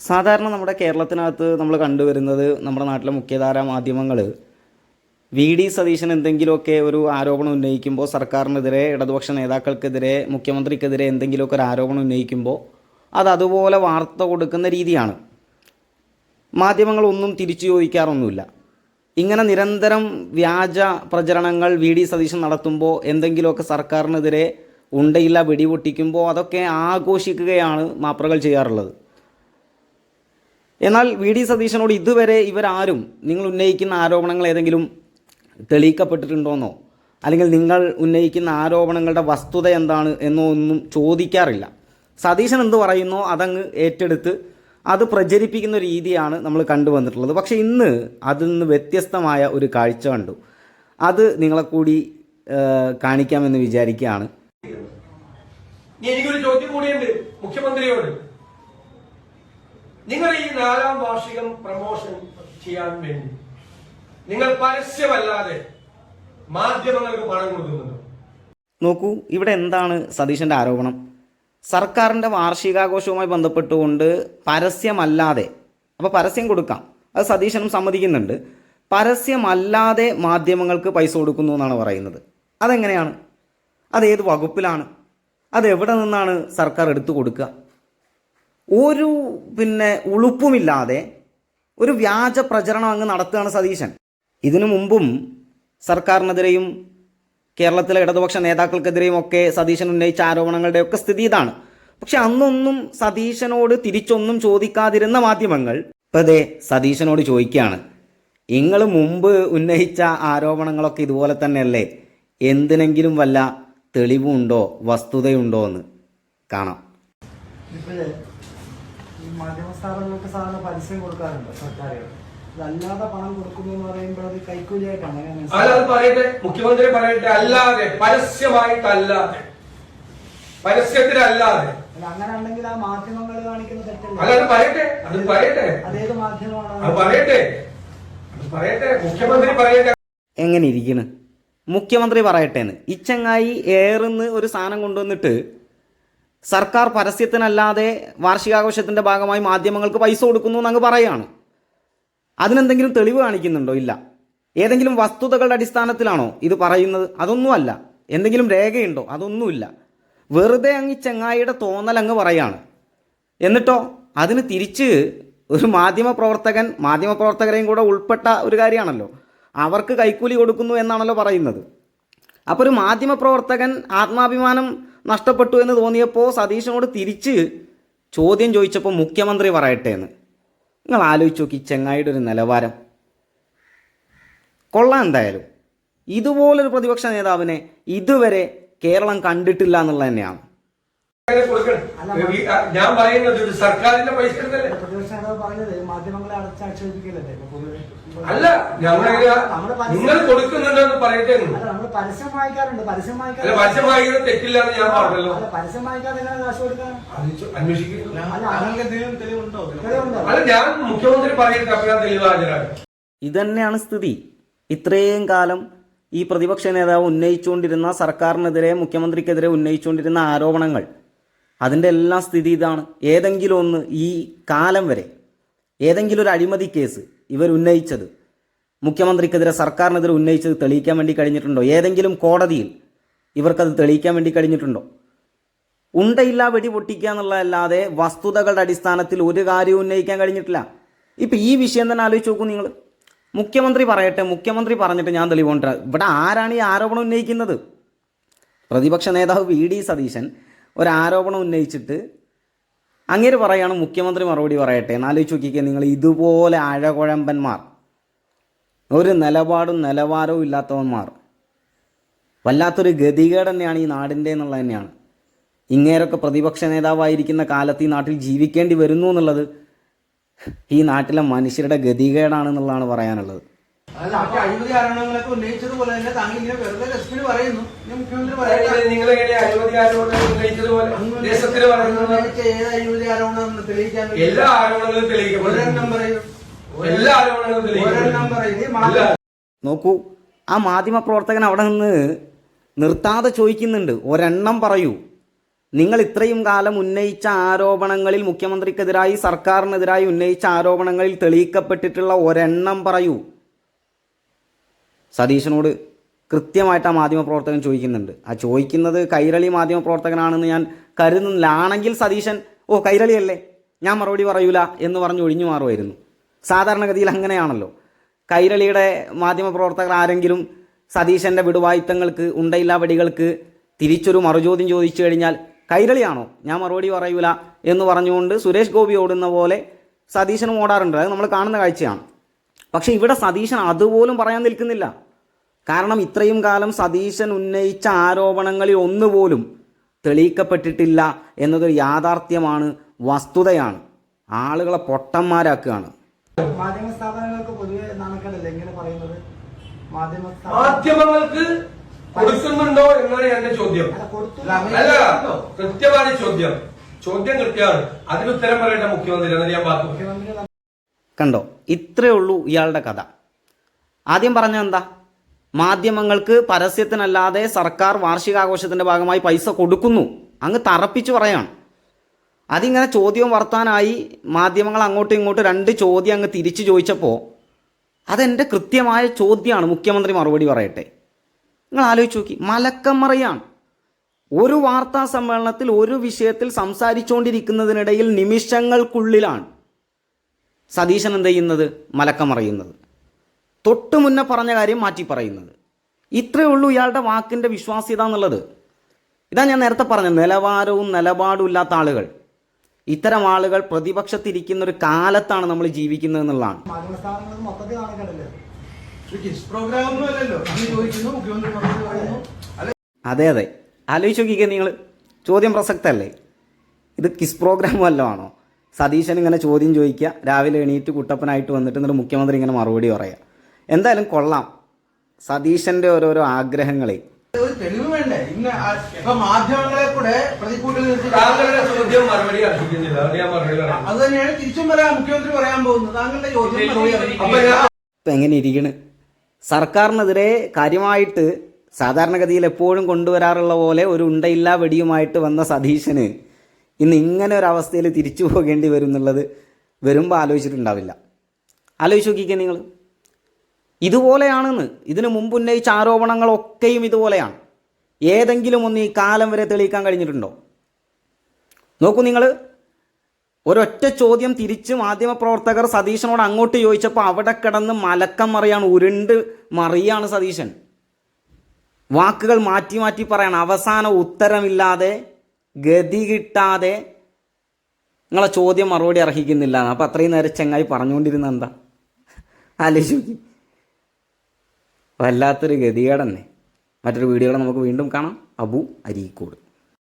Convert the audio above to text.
സാധാരണ നമ്മുടെ കേരളത്തിനകത്ത് നമ്മൾ കണ്ടുവരുന്നത് നമ്മുടെ നാട്ടിലെ മുഖ്യധാര മാധ്യമങ്ങൾ വി ഡി സതീശൻ എന്തെങ്കിലുമൊക്കെ ഒരു ആരോപണം ഉന്നയിക്കുമ്പോൾ സർക്കാരിനെതിരെ ഇടതുപക്ഷ നേതാക്കൾക്കെതിരെ മുഖ്യമന്ത്രിക്കെതിരെ എന്തെങ്കിലുമൊക്കെ ഒരു ആരോപണം ഉന്നയിക്കുമ്പോൾ അത് അതുപോലെ വാർത്ത കൊടുക്കുന്ന രീതിയാണ്. മാധ്യമങ്ങളൊന്നും തിരിച്ചു ചോദിക്കാറൊന്നുമില്ല. ഇങ്ങനെ നിരന്തരം വ്യാജ പ്രചരണങ്ങൾ വി ഡി സതീശൻ നടത്തുമ്പോൾ എന്തെങ്കിലുമൊക്കെ സർക്കാരിനെതിരെ ഉണ്ടയില്ല വെടിപൊട്ടിക്കുമ്പോൾ അതൊക്കെ ആഘോഷിക്കുകയാണ് മാപ്രകൾ ചെയ്യാറുള്ളത്. എന്നാൽ വി ഡി സതീശനോട് ഇതുവരെ ഇവരാരും നിങ്ങൾ ഉന്നയിക്കുന്ന ആരോപണങ്ങൾ ഏതെങ്കിലും തെളിയിക്കപ്പെട്ടിട്ടുണ്ടോയെന്നോ അല്ലെങ്കിൽ നിങ്ങൾ ഉന്നയിക്കുന്ന ആരോപണങ്ങളുടെ വസ്തുത എന്താണ് എന്നോ ഒന്നും ചോദിക്കാറില്ല. സതീശൻ എന്ത് പറയുന്നോ അതങ്ങ് ഏറ്റെടുത്ത് അത് പ്രചരിപ്പിക്കുന്ന രീതിയാണ് നമ്മൾ കണ്ടുവന്നിട്ടുള്ളത് പക്ഷേ ഇന്ന് അതിൽ നിന്ന് വ്യത്യസ്തമായ ഒരു കാഴ്ച കണ്ടു. അത് നിങ്ങളെ കൂടി കാണിക്കാമെന്ന് വിചാരിക്കുകയാണ്. എനിക്കൊരു ചോദ്യം കൂടിയുണ്ട് മുഖ്യമന്ത്രിയോട്. നിങ്ങൾ ഈ നാലാം വാർഷികം പ്രമോഷൻ ചെയ്യാൻ വേണ്ടി നിങ്ങൾ പരസ്യമല്ലാതെ മാധ്യമങ്ങൾക്ക് പണം കൊടുക്കുന്നുണ്ടോ? നോക്കൂ ഇവിടെ എന്താണ് സതീശന്റെ ആരോപണം? സർക്കാരിന്റെ വാർഷികാഘോഷവുമായി ബന്ധപ്പെട്ടുകൊണ്ട് പരസ്യമല്ലാതെ അപ്പോൾ പരസ്യം കൊടുക്കാം. അത് സതീശനും സമ്മതിക്കുന്നുണ്ട്. പരസ്യമല്ലാതെ മാധ്യമങ്ങൾക്ക് പൈസ കൊടുക്കുന്നു എന്നാണ് പറയുന്നത്. അതെങ്ങനെയാണ്? അതേത് വകുപ്പിലാണ്? അതെവിടെ നിന്നാണ് സർക്കാർ എടുത്തു കൊടുക്കുക? ഒരു പിന്നെ ഉളുപ്പുമില്ലാതെ ഒരു വ്യാജ പ്രചരണം അങ്ങ് നടത്തുകയാണ് സതീശൻ. ഇതിനു മുമ്പും സർക്കാരിനെതിരെയും കേരളത്തിലെ ഇടതുപക്ഷ നേതാക്കൾക്കെതിരെയും ഒക്കെ സതീശൻ ഉന്നയിച്ച ആരോപണങ്ങളുടെ ഒക്കെ സ്ഥിതി ഇതാണ്. പക്ഷെ അന്നൊന്നും സതീശനോട് തിരിച്ചൊന്നും ചോദിക്കാതിരുന്ന മാധ്യമങ്ങൾ ഇപ്പതെ സതീശനോട് ചോദിക്കുകയാണ്. നിങ്ങൾ മുമ്പ് ഉന്നയിച്ച ആരോപണങ്ങളൊക്കെ ഇതുപോലെ തന്നെയല്ലേ? എന്തിനെങ്കിലും വല്ല തെളിവുണ്ടോ വസ്തുതയുണ്ടോ എന്ന്? കാണാം. ഈ മാധ്യമ സ്ഥാപനങ്ങൾക്ക് സാധാരണ പരസ്യം കൊടുക്കാറുണ്ട് സർക്കാരുകൾ. അതല്ലാതെ പണം കൊടുക്കുന്നു എന്ന് പറയുമ്പോൾ അത് കൈക്കൂലിയായിട്ടാണ്. അങ്ങനെ അല്ല പറയട്ടെ. മുഖ്യമന്ത്രി പറയട്ടെ അല്ലാതെ പരസ്യമായിട്ടല്ലാതെ. പരസ്യത്തിലല്ലാതെ. അല്ല, അങ്ങനെ ഉണ്ടെങ്കിൽ ആ മാധ്യമങ്ങൾ കാണിക്കുന്ന അല്ല അത് പറയട്ടെ അത് പറയട്ടെ. അതേത് അത് മാധ്യമമാണ് പറയട്ടെ. അത് പറയട്ടെ. മുഖ്യമന്ത്രി പറയട്ടെ. എങ്ങനെ ഇരിക്കണ്? മുഖ്യമന്ത്രി പറയട്ടേന്ന്. ഇച്ചങ്ങായി ചങ്ങായി ഏറുന്ന് ഒരു സാധനം കൊണ്ടുവന്നിട്ട് സർക്കാർ പരസ്യത്തിനല്ലാതെ വാർഷികാഘോഷത്തിന്റെ ഭാഗമായി മാധ്യമങ്ങൾക്ക് പൈസ കൊടുക്കുന്നു എന്നങ്ങ് പറയുകയാണ് അതിനെന്തെങ്കിലും തെളിവ് കാണിക്കുന്നുണ്ടോ? ഇല്ല. ഏതെങ്കിലും വസ്തുതകളുടെ അടിസ്ഥാനത്തിലാണോ ഇത് പറയുന്നത്? അതൊന്നുമല്ല. എന്തെങ്കിലും രേഖയുണ്ടോ? അതൊന്നുമില്ല. വെറുതെ അങ്ങ് ചെങ്ങായിയുടെ തോന്നൽ അങ്ങ് പറയാണ്. എന്നിട്ടോ? അതിന് തിരിച്ച് ഒരു മാധ്യമ പ്രവർത്തകൻ മാധ്യമ പ്രവർത്തകരെയും കൂടെ ഉൾപ്പെട്ട ഒരു കാര്യമാണല്ലോ. അവർക്ക് കൈക്കൂലി കൊടുക്കുന്നു എന്നാണല്ലോ പറയുന്നത്. അപ്പോൾ ഒരു മാധ്യമ പ്രവർത്തകൻ ആത്മാഭിമാനം നഷ്ടപ്പെട്ടു എന്ന് തോന്നിയപ്പോൾ സതീശനോട് തിരിച്ച് ചോദ്യം ചോദിച്ചപ്പോൾ മുഖ്യമന്ത്രി പറയട്ടെ എന്ന് നിങ്ങൾ ആലോചിച്ച് നോക്കി ചെങ്ങായിയുടെ ഒരു നിലവാരം. കൊള്ളാം എന്തായാലും. ഇതുപോലൊരു പ്രതിപക്ഷ നേതാവിനെ ഇതുവരെ കേരളം കണ്ടിട്ടില്ല എന്നുള്ളത് തന്നെയാണ്. ഞാൻ പറയുന്നത് സർക്കാരിന്റെ പൈസ പ്രതിപക്ഷ നേതാവ് പറഞ്ഞത് മാധ്യമങ്ങളെ പൊതുവെ? അല്ല ഞങ്ങൾ നിങ്ങൾ കൊടുക്കുന്നുണ്ടെന്ന് പറയട്ടെ പരസ്യം വായിക്കാറുണ്ട് പരസ്യം വായിക്കാറ് പരസ്യം വായിക്കുന്നത് തെറ്റില്ലാന്ന് ഞാൻ പറഞ്ഞല്ലോ. പരസ്യം വായിക്കാതെ കാശ് കൊടുക്കാൻ? അല്ല ഞാൻ മുഖ്യമന്ത്രി പറയുന്നത് അപ്പോൾ ഞാൻ തെളിവ് ഹാജരാക്കും ഇതന്നെയാണ് സ്ഥിതി. ഇത്രയും കാലം ഈ പ്രതിപക്ഷ നേതാവ് ഉന്നയിച്ചുകൊണ്ടിരുന്ന സർക്കാരിനെതിരെ മുഖ്യമന്ത്രിക്കെതിരെ ഉന്നയിച്ചുകൊണ്ടിരുന്ന ആരോപണങ്ങൾ. അതിന്റെ എല്ലാം സ്ഥിതി ഇതാണ്. ഏതെങ്കിലും ഒന്ന് ഈ കാലം വരെ ഏതെങ്കിലും ഒരു അഴിമതി കേസ് ഇവർ ഉന്നയിച്ചത് മുഖ്യമന്ത്രിക്കെതിരെ സർക്കാരിനെതിരെ ഉന്നയിച്ചത് തെളിയിക്കാൻ വേണ്ടി കഴിഞ്ഞിട്ടുണ്ടോ? ഏതെങ്കിലും കോടതിയിൽ ഇവർക്കത് തെളിയിക്കാൻ വേണ്ടി കഴിഞ്ഞിട്ടുണ്ടോ? ഉണ്ടയില്ല വെടി പൊട്ടിക്കുക എന്നുള്ളതല്ലാതെ വസ്തുതകളുടെ അടിസ്ഥാനത്തിൽ ഒരു കാര്യവും ഉന്നയിക്കാൻ കഴിഞ്ഞിട്ടില്ല. ഇപ്പം ഈ വിഷയം തന്നെ ആലോചിച്ച് നോക്കൂ നിങ്ങൾ. മുഖ്യമന്ത്രി പറയട്ടെ മുഖ്യമന്ത്രി പറഞ്ഞിട്ട് ഞാൻ തെളിവുണ്ട് ഇവിടെ ആരാണ് ഈ ആരോപണം ഉന്നയിക്കുന്നത്? പ്രതിപക്ഷ നേതാവ് വി ഡി സതീശൻ ഒരു ആരോപണം ഉന്നയിച്ചിട്ട് അങ്ങേര് പറയാണ് മുഖ്യമന്ത്രി മറുപടി പറയട്ടെ. എന്നാലോചിച്ച് നോക്കിക്കുക നിങ്ങൾ ഇതുപോലെ അഴകുഴമ്പന്മാർ. ഒരു നിലപാടും നിലവാരവും ഇല്ലാത്തവന്മാർ. വല്ലാത്തൊരു ഗതികേട് തന്നെയാണ് ഈ നാടിന്റെ എന്നുള്ളത് തന്നെയാണ്. ഇങ്ങേരൊക്കെ പ്രതിപക്ഷ നേതാവായിരിക്കുന്ന കാലത്ത് ഈ നാട്ടിൽ ജീവിക്കേണ്ടി വരുന്നു എന്നുള്ളത് ഈ നാട്ടിലെ മനുഷ്യരുടെ ഗതികേടാണെന്നുള്ളതാണ് പറയാനുള്ളത്. മറ്റേ അഴിമതി ആരോപണങ്ങളൊക്കെ ഉന്നയിച്ചതുപോലെ തന്നെ താങ്കൾ ഇങ്ങനെ വെറുതെ പറയുന്നു. ഇനി മുഖ്യമന്ത്രി പറയട്ടെ. നിങ്ങൾ എങ്ങനെ അഴിമതി ആരോപണം ഉന്നയിച്ചതുപോലെ ദേശത്തിന് പറയുന്നത് ഉന്നയിച്ച ഏത് അഴിമതി ആരോപണം തെളിയിക്കാൻ വേണ്ടി എല്ലാ ആരോപണങ്ങളും തെളിയിക്കപ്പെടും ഒരെണ്ണം പറയൂ. എല്ലാ ആരോപണങ്ങളും ഒരെണ്ണം തെളിയിക്കപ്പെടും പറയൂ. ഈ ഇല്ല. മാധ്യമ നോക്കൂ ആ മാധ്യമ പ്രവർത്തകൻ അവിടെ നിന്ന് നിർത്താതെ ചോദിക്കുന്നുണ്ട്. ഒരെണ്ണം പറയൂ. നിങ്ങൾ ഇത്രയും കാലം ഉന്നയിച്ച ആരോപണങ്ങളിൽ മുഖ്യമന്ത്രിക്കെതിരായി സർക്കാരിനെതിരായി ഉന്നയിച്ച ആരോപണങ്ങളിൽ തെളിയിക്കപ്പെട്ടിട്ടുള്ള ഒരെണ്ണം പറയൂ. സതീശനോട് കൃത്യമായിട്ട് ആ മാധ്യമപ്രവർത്തകൻ ചോദിക്കുന്നുണ്ട്. ആ ചോദിക്കുന്നത് കൈരളി മാധ്യമപ്രവർത്തകനാണെന്ന് ഞാൻ കരുതുന്നില്ല ആണെങ്കിൽ സതീശൻ ഓ കൈരളിയല്ലേ? ഞാൻ മറുപടി പറയൂല എന്ന് പറഞ്ഞ് ഒഴിഞ്ഞു മാറുമായിരുന്നു. സാധാരണഗതിയിൽ അങ്ങനെയാണല്ലോ. കൈരളിയുടെ മാധ്യമപ്രവർത്തകർ ആരെങ്കിലും സതീശന്റെ വിടുവായുത്തങ്ങൾക്ക് ഉണ്ടയില്ലാ വെടികൾക്ക് തിരിച്ചൊരു മറുചോദ്യം ചോദിച്ചു കഴിഞ്ഞാൽ കൈരളിയാണോ? ഞാൻ മറുപടി പറയൂല എന്ന് പറഞ്ഞുകൊണ്ട് സുരേഷ് ഗോപി ഓടുന്ന പോലെ സതീശനും ഓടാറുണ്ട്. അത് നമ്മൾ കാണുന്ന കാഴ്ചയാണ്. പക്ഷേ ഇവിടെ സതീശൻ അതുപോലും പറയാൻ നിൽക്കുന്നില്ല. കാരണം ഇത്രയും കാലം സതീശൻ ഉന്നയിച്ച ആരോപണങ്ങളിൽ ഒന്നുപോലും തെളിയിക്കപ്പെട്ടിട്ടില്ല എന്നതൊരു യാഥാർത്ഥ്യമാണ് വസ്തുതയാണ്. ആളുകളെ പൊട്ടന്മാരാക്കുകയാണ്. മാധ്യമ സ്ഥാപനങ്ങൾക്ക് പൊതുവെ നാണക്കേടല്ലേ ഇങ്ങനെ പറയുന്നത്? മാധ്യമങ്ങൾക്ക് കൊടുക്കുന്നുണ്ടോ എന്നാണ് എന്റെ ചോദ്യം. അല്ല, കൃത്യമായ ചോദ്യം. ചോദ്യം കൃത്യമാണ്. അതിന് ഉത്തരം പറയേണ്ട മുഖ്യമന്ത്രി എന്നാൽ ഞാൻ കണ്ടോ? ഇത്രയേ ഉള്ളൂ ഇയാളുടെ കഥ. ആദ്യം പറഞ്ഞ എന്താ? മാധ്യമങ്ങൾക്ക് പരസ്യത്തിനല്ലാതെ സർക്കാർ വാർഷികാഘോഷത്തിന്റെ ഭാഗമായി പൈസ കൊടുക്കുന്നു. അങ്ങ് തറപ്പിച്ചു പറയാണ്. അതിങ്ങനെ ചോദ്യം വർത്താനായി മാധ്യമങ്ങൾ അങ്ങോട്ടും ഇങ്ങോട്ടും രണ്ട് ചോദ്യം അങ്ങ് തിരിച്ചു ചോദിച്ചപ്പോൾ അതെന്റെ കൃത്യമായ ചോദ്യമാണ് മുഖ്യമന്ത്രി മറുപടി പറയട്ടെ. നിങ്ങൾ ആലോചിച്ച് നോക്കി മലക്കം മറിയാണ്. ഒരു വാർത്താ സമ്മേളനത്തിൽ ഒരു വിഷയത്തിൽ സംസാരിച്ചുകൊണ്ടിരിക്കുന്നതിനിടയിൽ നിമിഷങ്ങൾക്കുള്ളിലാണ് സതീശൻ എന്ത് ചെയ്യുന്നത്? മലക്കമറിയുന്നത് തൊട്ട് മുന്നേ പറഞ്ഞ കാര്യം മാറ്റി പറയുന്നത്. ഇത്രയേ ഉള്ളൂ ഇയാളുടെ വാക്കിന്റെ വിശ്വാസ്യത എന്നുള്ളത്. ഇതാ ഞാൻ നേരത്തെ പറഞ്ഞത് നിലവാരവും നിലപാടും ഇല്ലാത്ത ആളുകൾ. ഇത്തരം ആളുകൾ പ്രതിപക്ഷത്തിരിക്കുന്ന ഒരു കാലത്താണ് നമ്മൾ ജീവിക്കുന്നത് എന്നുള്ളതാണ്. അതെ അതെ. ആലോചിച്ച് നോക്കിക്കുക നിങ്ങൾ. ചോദ്യം പ്രസക്തല്ലേ? ഇത് കിസ് പ്രോഗ്രാം വല്ലതും ആണോ? സതീശൻ ഇങ്ങനെ ചോദ്യം ചോദിക്കുക. രാവിലെ എണീറ്റ് കുട്ടപ്പനായിട്ട് വന്നിട്ട് എന്നിട്ട് മുഖ്യമന്ത്രി ഇങ്ങനെ മറുപടി പറയുക എന്തായാലും കൊള്ളാം. സതീശന്റെ ഓരോരോ ആഗ്രഹങ്ങളെ. ഒരു തെളിവ് വേണ്ടേ? ഇന്ന് ആ- ഇപ്പൊ മാധ്യമങ്ങളെ കൂടെ പ്രതികൂട്ടിൽ നിർത്തി താങ്കളുടെ ചോദ്യം മറുപടി അർഹിക്കുന്നില്ല. അത് ഞാൻ മറുപടി പറയാം. അത് തന്നെയാണ് തിരിച്ചും പറയാം മുഖ്യമന്ത്രി പറയാൻ പോകുന്നത്. താങ്കളുടെ ചോദ്യം ഇപ്പം എങ്ങനെ ഇരിക്കണ്? സർക്കാരിനെതിരെ കാര്യമായിട്ട് സാധാരണഗതിയിൽ എപ്പോഴും കൊണ്ടുവരാറുള്ള പോലെ ഒരു ഉണ്ടയില്ലാ വെടിയുമായിട്ട് വന്ന സതീശന് ഇന്ന് ഇങ്ങനെ ഒരു അവസ്ഥയിൽ തിരിച്ചു പോകേണ്ടി വരും എന്നുള്ളത് വരുമ്പോൾ ആലോചിച്ചിട്ടുണ്ടാവില്ല. ആലോചിച്ച് നോക്കിക്കേ നിങ്ങൾ. ഇതുപോലെയാണെന്ന് ഇതിനു മുമ്പ് ഉന്നയിച്ച ആരോപണങ്ങളൊക്കെയും ഇതുപോലെയാണ്. ഏതെങ്കിലും ഒന്ന് ഈ കാലം വരെ തെളിയിക്കാൻ കഴിഞ്ഞിട്ടുണ്ടോ? നോക്കൂ നിങ്ങൾ ഒരൊറ്റ ചോദ്യം തിരിച്ച് മാധ്യമപ്രവർത്തകർ സതീശനോട് അങ്ങോട്ട് ചോദിച്ചപ്പോൾ അവിടെ കിടന്ന് മലക്കം മറിയാണ് ഉരുണ്ട് മറിയാണ് സതീശൻ. വാക്കുകൾ മാറ്റി മാറ്റി പറയാണ് അവസാന ഉത്തരമില്ലാതെ ഗതി കിട്ടാതെ നിങ്ങളെ ചോദ്യം മറുപടി അർഹിക്കുന്നില്ല. അപ്പം അത്രയും നേരം ചെങ്ങായി പറഞ്ഞുകൊണ്ടിരുന്ന എന്താ? ആലോചിക്കും വല്ലാത്തൊരു ഗതികേടന്നെ. മറ്റൊരു വീഡിയോകൾ നമുക്ക് വീണ്ടും കാണാം. അബു അരീക്കോട്.